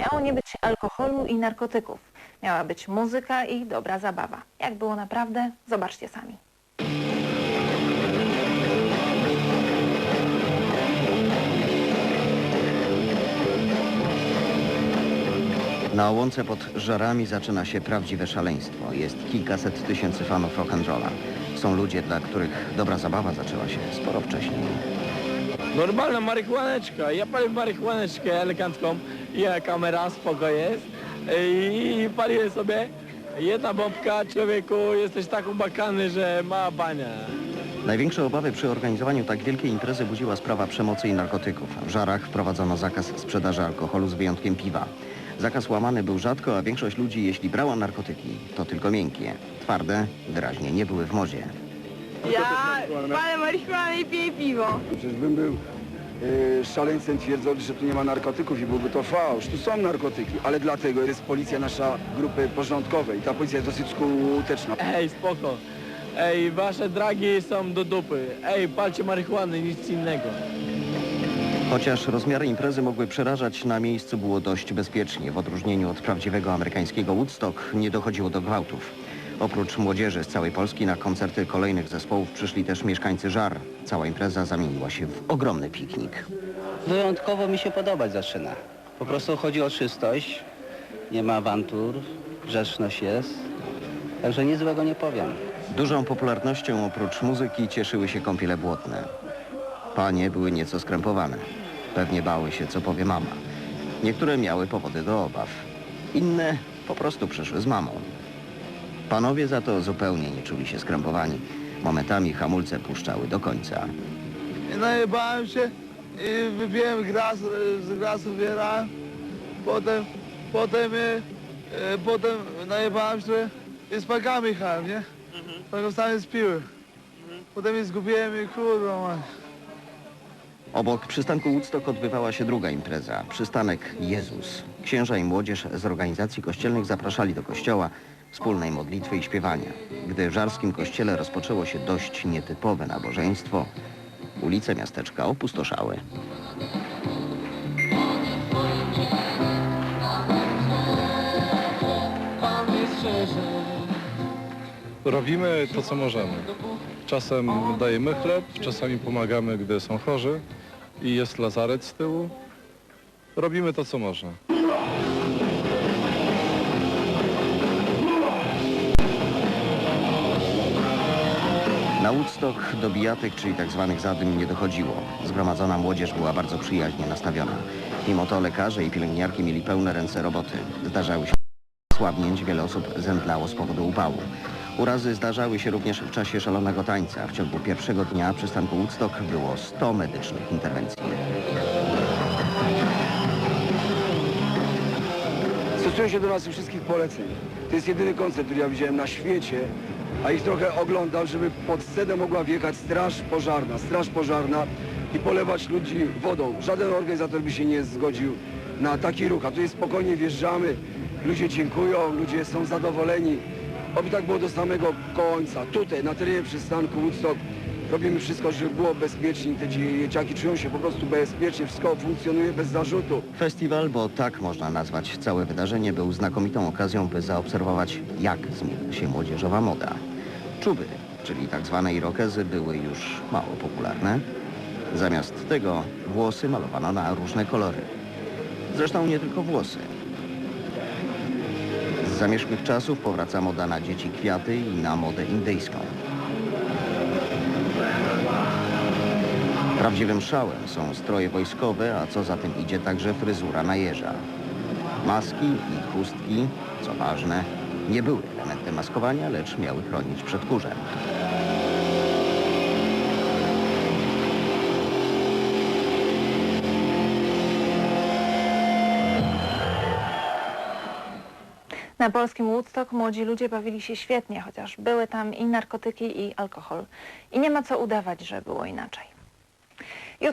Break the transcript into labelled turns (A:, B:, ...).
A: Miało nie być alkoholu i narkotyków. Miała być muzyka i dobra zabawa. Jak było naprawdę, zobaczcie sami.
B: Na łące pod żarami zaczyna się prawdziwe szaleństwo. Jest kilkaset tysięcy fanów rock'n'rolla. Są ludzie, dla których dobra zabawa zaczęła się sporo wcześniej.
C: Normalna marihuaneczka. Ja palę marihuaneczkę elegancką. Ja kamera, spoko jest. I paliłem sobie. Jedna bombka, człowieku, jesteś tak ubakany, że ma bania.
B: Największe obawy przy organizowaniu tak wielkiej imprezy budziła sprawa przemocy i narkotyków. W żarach wprowadzono zakaz sprzedaży alkoholu z wyjątkiem piwa. Zakaz łamany był rzadko, a większość ludzi, jeśli brała narkotyki, to tylko miękkie. Twarde, wyraźnie nie były w modzie.
D: Ja palę marihuanę i piję piwo.
E: Przecież bym był yy, szaleńcem twierdząc, że tu nie ma narkotyków i byłby to fałsz. Tu są narkotyki, ale dlatego jest policja nasza grupy porządkowej. Ta policja jest dosyć skuteczna.
C: Ej, spoko. Ej, wasze dragi są do dupy. Ej, palcie marihuany, nic innego.
B: Chociaż rozmiary imprezy mogły przerażać, na miejscu było dość bezpiecznie. W odróżnieniu od prawdziwego amerykańskiego Woodstock nie dochodziło do gwałtów. Oprócz młodzieży z całej Polski na koncerty kolejnych zespołów przyszli też mieszkańcy Żar. Cała impreza zamieniła się w ogromny piknik.
F: Wyjątkowo mi się podobać zaczyna. Po prostu chodzi o czystość, nie ma awantur, grzeczność jest. Także nic złego nie powiem.
B: Dużą popularnością oprócz muzyki cieszyły się kąpiele błotne. Panie były nieco skrępowane. Pewnie bały się, co powie mama. Niektóre miały powody do obaw. Inne po prostu przyszły z mamą. Panowie za to zupełnie nie czuli się skrępowani. Momentami hamulce puszczały do końca.
G: najebałem się i wypiłem gras, z grasu wierałem. Potem, potem, e, e, potem najebałem się i z pagami jechałem, nie? Tak sami spiły. Potem je zgubiłem i kurwa mać.
B: Obok przystanku Woodstock odbywała się druga impreza. Przystanek Jezus. Księża i młodzież z organizacji kościelnych zapraszali do kościoła wspólnej modlitwy i śpiewania. Gdy w żarskim kościele rozpoczęło się dość nietypowe nabożeństwo, ulice miasteczka opustoszały.
H: Robimy to, co możemy. Czasem dajemy chleb, czasami pomagamy, gdy są chorzy i jest lazaret z tyłu. Robimy to, co można.
B: Na Woodstock do bijatek, czyli tzw. zadym nie dochodziło. Zgromadzona młodzież była bardzo przyjaźnie nastawiona. Mimo to lekarze i pielęgniarki mieli pełne ręce roboty. Zdarzały się słabnięć, wiele osób zemdlało z powodu upału. Urazy zdarzały się również w czasie szalonego tańca. W ciągu pierwszego dnia przystanku Woodstock było 100 medycznych interwencji.
E: Stosuję się do nas wszystkich poleceń. To jest jedyny koncert, który ja widziałem na świecie, a ich trochę oglądam, żeby pod scenę mogła wjechać straż pożarna, straż pożarna i polewać ludzi wodą. Żaden organizator by się nie zgodził na taki ruch, a tu jest spokojnie wjeżdżamy, ludzie dziękują, ludzie są zadowoleni. Oby tak było do samego końca. Tutaj, na terenie przystanku Woodstock, robimy wszystko, żeby było bezpiecznie. Te dzieciaki czują się po prostu bezpiecznie, wszystko funkcjonuje bez zarzutu.
B: Festiwal, bo tak można nazwać całe wydarzenie, był znakomitą okazją, by zaobserwować, jak zmienia się młodzieżowa moda. Czuby, czyli tak zwane irokezy, były już mało popularne. Zamiast tego włosy malowano na różne kolory. Zresztą nie tylko włosy. Z zamierzchłych czasów powraca moda na dzieci kwiaty i na modę indyjską. Prawdziwym szałem są stroje wojskowe, a co za tym idzie także fryzura na jeża. Maski i chustki, co ważne, nie były elementem maskowania, lecz miały chronić przed kurzem.
A: Na polskim Woodstock młodzi ludzie bawili się świetnie, chociaż były tam i narkotyki, i alkohol. I nie ma co udawać, że było inaczej. Eu